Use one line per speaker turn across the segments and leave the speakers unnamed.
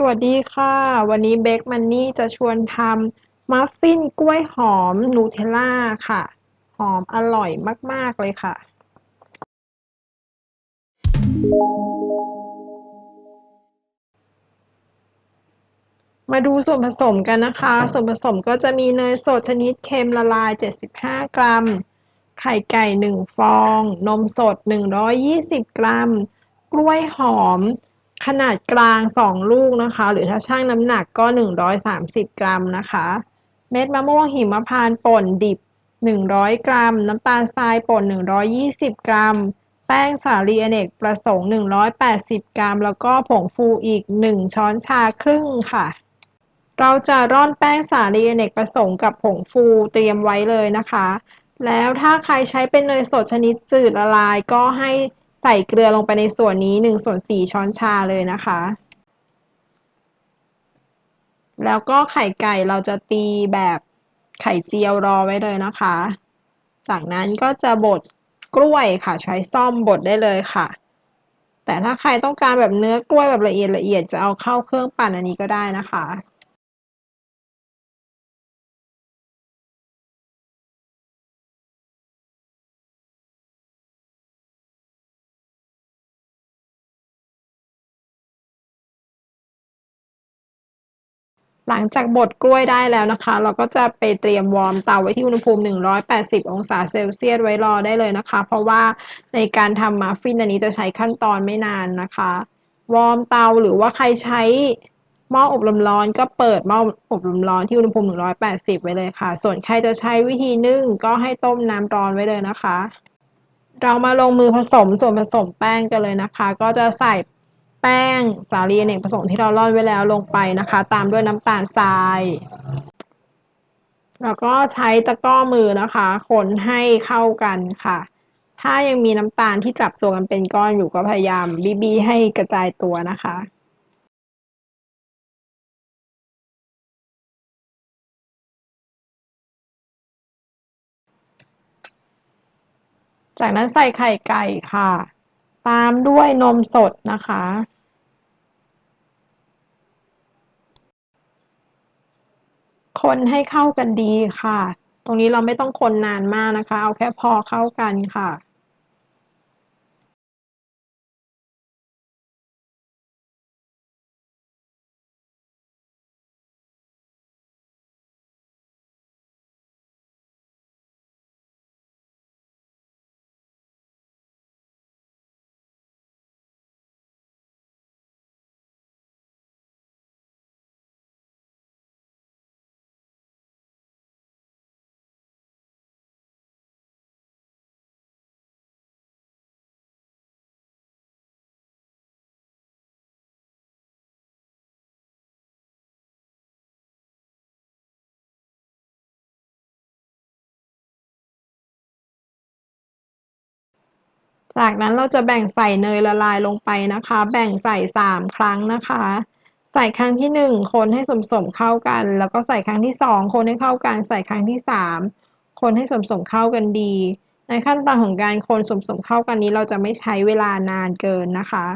สวัสดีค่ะ วันนี้เบคมันนี่จะชวนทำมัฟฟินกล้วยหอมนูเทลล่าค่ะ หอมอร่อยมาก ๆ เลยค่ะ มาดูส่วนผสมกันนะคะ ส่วนผสมก็จะมีเนยสดชนิดเค็มละลาย 75 กรัม ไข่ไก่ 1 ฟอง นมสด 120 กรัม กล้วยหอม ขนาดกลาง2ลูกนะคะ หรือถ้าชั่งน้ำหนักก็ 130 กรัมนะคะ เม็ดมะม่วงหิมพานต์ป่นดิบ 100 กรัม น้ำตาลทรายป่น 120 กรัม แป้งสาลีอเนกประสงค์ 180 กรัม แล้วก็ผงฟูอีก 1 ช้อนชาครึ่งค่ะ เราจะร่อนแป้งสาลีอเนกประสงค์กับผงฟูเตรียมไว้เลยนะคะ แล้วถ้าใครใช้เป็นเนยสดชนิดจืดละลายก็ให้ ส่เกลือลงไปในส่วนนี้1ส่วน4ช้อนชาเลยนะคะ แล้วก็ไข่ไก่เราจะตีแบบไข่เจียวรอไว้เลยนะคะ จากนั้นก็จะบดกล้วยค่ะ ใช้ซ่อมบดได้เลยค่ะ แต่ถ้าใครต้องการแบบเนื้อกล้วยแบบละเอียดละเอียดจะเอาเข้าเครื่องปั่นอันนี้ก็ได้นะคะ หลังจากบดกล้วยได้แล้วนะคะ เราก็จะไปเตรียมวอร์มเตาไว้ที่อุณหภูมิ 180 องศาเซลเซียสไว้รอได้เลยนะคะ เพราะว่าในการทำมัฟฟินอันนี้จะใช้ขั้นตอนไม่นานนะคะ วอร์มเตาหรือว่าใครใช้หม้ออบลมร้อนก็เปิดหม้ออบลมร้อนที่อุณหภูมิ 180 ไว้เลยค่ะ ส่วนใครจะใช้วิธีนึ่งก็ให้ต้มน้ำร้อนไว้เลยนะคะ เรามาลงมือผสมส่วนผสมแป้งกันเลยนะคะ ก็จะใส่ แป้งสาลีอเนกประสงค์ที่เราร่อนไว้แล้วลงไปนะคะ ตามด้วยน้ำตาลทราย แล้วก็ใช้ตะกร้อมือนะคะ คนให้เข้ากันค่ะ ถ้ายังมีน้ำตาลที่จับตัวกันเป็นก้อนอยู่ก็พยายามบีบีให้กระจายตัวนะคะจากนั้นใส่ไข่ไก่ค่ะ ตามด้วยนมสดนะคะ คนให้เข้ากันดีค่ะ ตรงนี้เราไม่ต้องคนนานมากนะคะ เอาแค่พอเข้ากันค่ะ จากนั้นเราจะแบ่งใส่เนยละลายลงไปนะคะ แบ่งใส่สามครั้งนะคะ ใส่ครั้งที่หนึ่งคนให้สมสมเข้ากัน แล้วก็ใส่ครั้งที่สองคนให้เข้ากัน ใส่ครั้งที่สามคนให้สมสมเข้ากันดี ในขั้นตอนของการคนสมสมเข้ากันนี้เราจะไม่ใช้เวลานานเกินนะคะ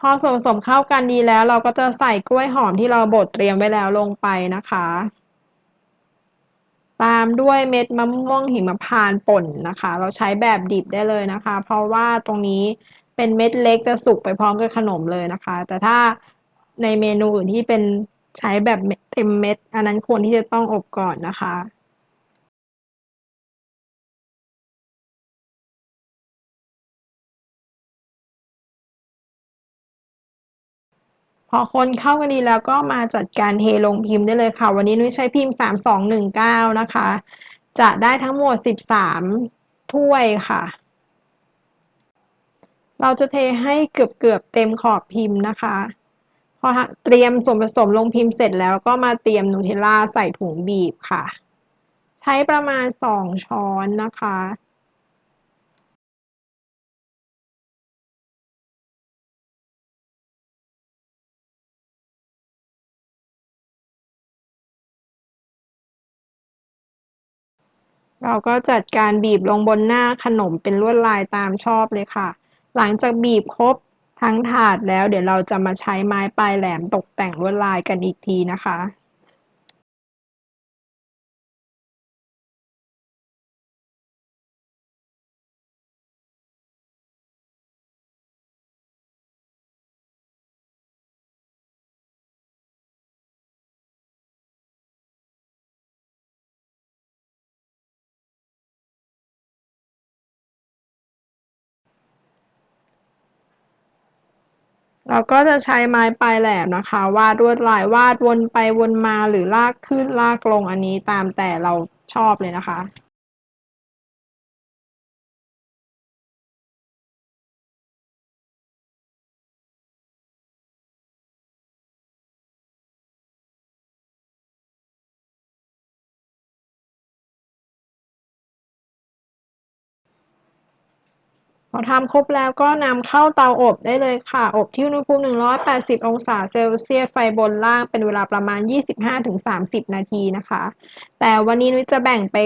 พอส่วนผสมเข้ากันดีแล้ว เราก็จะใส่กล้วยหอมที่เราบดเตรียมไว้แล้วลงไปนะคะ ตามด้วยเม็ดมะม่วงหิมพานต์ป่นนะคะ เราใช้แบบดิบได้เลยนะคะ เพราะว่าตรงนี้เป็นเม็ดเล็กจะสุกไปพร้อมกับขนมเลยนะคะ แต่ถ้าในเมนูอื่นที่เป็นใช้แบบเต็มเม็ด อันนั้นควรที่จะต้องอบก่อนนะคะ อคนเข้ากันดีแล้วก็มาจัดการเทลงพิมพ์ได้เลยค่ะ วันนี้นุ้ยใช้พิมพ์สามสองหนึ่งเก้านะคะ จะได้ทั้งหมดสิบสามถ้วยค่ะ เราจะเทให้เกือบเกือบเต็มขอบพิมพ์นะคะ พอเตรียมส่วนผสมลงพิมพ์เสร็จแล้วก็มาเตรียมนูเทลล่าใส่ถุงบีบค่ะ ใช้ประมาณสองช้อนนะคะ เราก็จัดการบีบลงบนหน้าขนมเป็นลวดลายตามชอบเลยค่ะ หลังจากบีบครบทั้งถาดแล้ว เดี๋ยวเราจะมาใช้ไม้ปลายแหลมตกแต่งลวดลายกันอีกทีนะคะ เราก็จะใช้ไม้ปลายแหลมนะคะ วาดลวดลายวาดวนไปวนมาหรือลากขึ้นลากลงอันนี้ตามแต่เราชอบเลยนะคะ พอทำครบแล้วก็นำเข้าเตาอบได้เลยค่ะ อบที่อุณหภูมิ 180 องศาเซลเซียสไฟบนล่างเป็นเวลาประมาณ 25-30 นาทีนะคะ แต่วันนี้นุ้ยจะแบ่งไป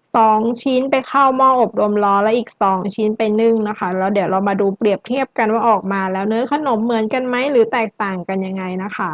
2 ชิ้นไปเข้าหม้ออบลมร้อนและอีก 2 ชิ้นไปนึ่งนะคะ แล้วเดี๋ยวเรามาดูเปรียบเทียบกันว่าออกมาแล้วเนื้อขนมเหมือนกันไหมหรือแตกต่างกันยังไงนะคะ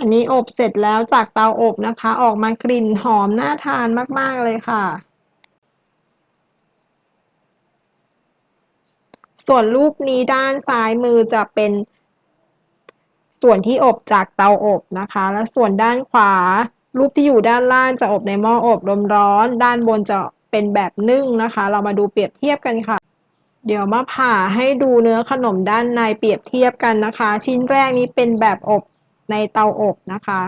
อันนี้อบเสร็จแล้วจากเตาอบนะคะ ออกมากลิ่นหอมน่าทานมาก ๆ เลยค่ะ ส่วนรูปนี้ด้านซ้ายมือจะเป็น ส่วนที่อบจากเตาอบนะคะ และส่วนด้านขวา รูปที่อยู่ด้านล่างจะอบในหม้ออบลมร้อน ด้านบนจะเป็นแบบนึ่งนะคะ เรามาดูเปรียบเทียบกันค่ะ เดี๋ยวมาผ่าให้ดูเนื้อขนมด้านในเปรียบเทียบกันนะคะ ชิ้นแรกนี้เป็นแบบอบ ในเตาอบนะคะ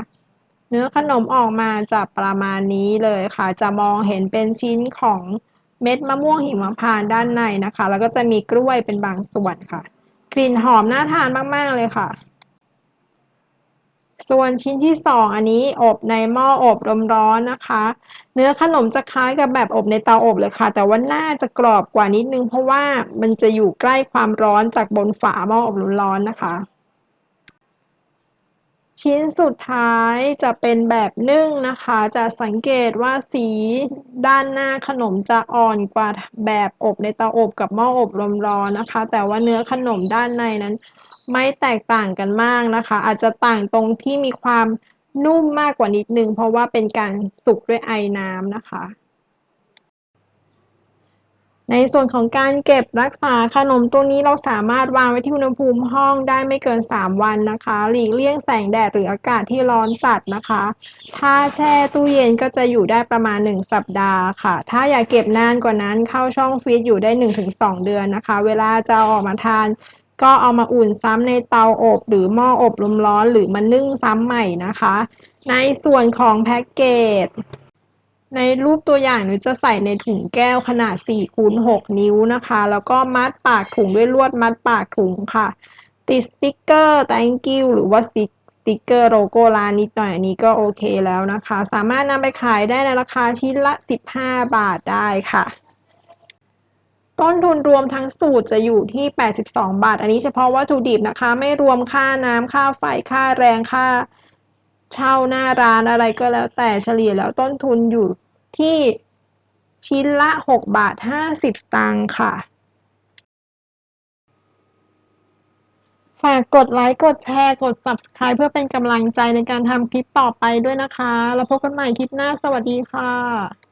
เนื้อขนมออกมาจะประมาณนี้เลยค่ะ จะมองเห็นเป็นชิ้นของเม็ดมะม่วงหิมพานต์ด้านในนะคะ แล้วก็จะมีกล้วยเป็นบางส่วนค่ะ กลิ่นหอมน่าทานมาก ๆ เลยค่ะ ส่วนชิ้นที่สองอันนี้อบในหม้ออบลมร้อนนะคะ เนื้อขนมจะคล้ายกับแบบอบในเตาอบเลยค่ะ แต่ว่าหน้าจะกรอบกว่านิดนึง เพราะว่ามันจะอยู่ใกล้ความร้อนจากบนฝาหม้ออบลมร้อนนะคะ ชิ้นสุดท้ายจะเป็นแบบนึ่งนะคะ จะสังเกตว่าสีด้านหน้าขนมจะอ่อนกว่าแบบอบในเตาอบกับหม้ออบลมร้อนนะคะ แต่ว่าเนื้อขนมด้านในนั้น ไม่แตกต่างกันมากนะคะ อาจจะต่างตรงที่มีความนุ่มมากกว่านิดนึง เพราะว่าเป็นการสุกด้วยไอน้ำนะคะ ในส่วนของการเก็บรักษาขนมตัวนี้เราสามารถวางไว้ที่อุณหภูมิห้องได้ไม่เกิน 3 วันนะคะ หลีกเลี่ยงแสงแดดหรืออากาศที่ร้อนจัดนะคะ ถ้าแช่ตู้เย็นก็จะอยู่ได้ประมาณ 1 สัปดาห์ค่ะ ถ้าอยากเก็บนานกว่านั้นเข้าช่องฟรีซอยู่ได้ 1-2 เดือนนะคะ เวลาจะออกมาทานก็เอามาอุ่นซ้ำในเตาอบ หรือหม้ออบลมร้อนหรือมานึ่งซ้ำใหม่นะคะ ในส่วนของแพ็กเกจ ในรูปตัวอย่างหนูจะใส่ในถุงแก้วขนาด4คูณ6นิ้วนะคะ แล้วก็มัดปากถุงด้วยลวดมัดปากถุงค่ะ ติดสติกเกอร์ thank you หรือว่าสติกเกอร์โลโก้ร้านนิดหน่อยอันนี้ก็โอเคแล้วนะคะ สามารถนำไปขายได้ในราคาชิ้นละ 15 บาทได้ค่ะ ต้นทุนรวมทั้งสูตรจะอยู่ที่ 82 บาท อันนี้เฉพาะวัตถุดิบนะคะ ไม่รวมค่าน้ำค่าไฟค่าแรงค่าเช่าหน้าร้านอะไรก็แล้วแต่เฉลี่ยแล้วต้นทุนอยู่ ที่ชิ้นละ 6 บาท 50 สตางค์ค่ะ ฝากกดไลค์ กดแชร์ กด Subscribe เพื่อเป็นกำลังใจในการทำคลิปต่อไปด้วยนะคะ แล้วพบกันใหม่คลิปหน้า สวัสดีค่ะ